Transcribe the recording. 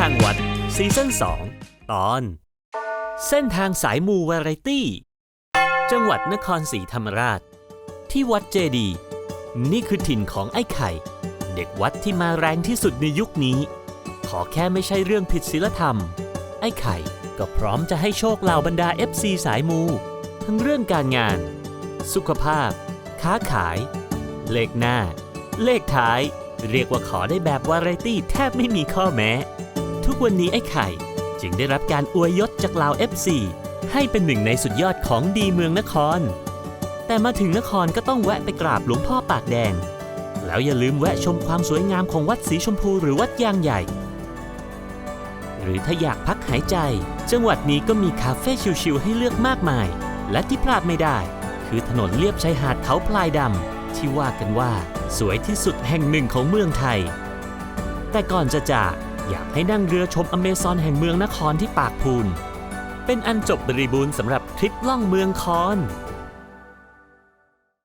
ทางวัดซีซั่น2 ตอน เส้นทางสายมูวาไรตี้ จังหวัดนครศรีธรรมราช ที่วัดเจดีย์นี่คือถิ่นของไอ้ไข่ เด็กวัดที่มาแรงที่สุดในยุคนี้ ขอแค่ไม่ใช่เรื่องผิดศีลธรรม ไอ้ไข่ก็พร้อมจะให้โชคเหล่าบรรดา FC สายมู ทั้งเรื่องการงาน สุขภาพ ค้าขาย เลขหน้า เลขท้าย เรียกว่าขอได้แบบวาไรตี้แทบไม่มีข้อแม้ ทุกวันนี้ไอ้ไข่ จึงได้รับการอวยยศจากเหล่า FC ให้เป็นหนึ่งในสุดยอดของดีเมืองนคร แต่มาถึงนครก็ต้องแวะไปกราบหลวงพ่อปากแดง แล้วอย่าลืมแวะชมความสวยงามของวัดสีชมพูหรือวัดยางใหญ่ หรือถ้าอยากพักหายใจ จังหวัดนี้ก็มีคาเฟ่ชิลๆให้เลือกมากมาย และที่พลาดไม่ได้ คือถนนเลียบชายหาดเขาพลายดำที่ว่ากันว่า สวยที่สุดแห่งหนึ่งของเมืองไทย แต่ก่อนจะจาก อยากให้นั่งเรือชมอเมซอนแห่งเมืองนครที่ปากพูน เป็นอันจบบริบูรณ์สำหรับทริปล่องเมืองคอน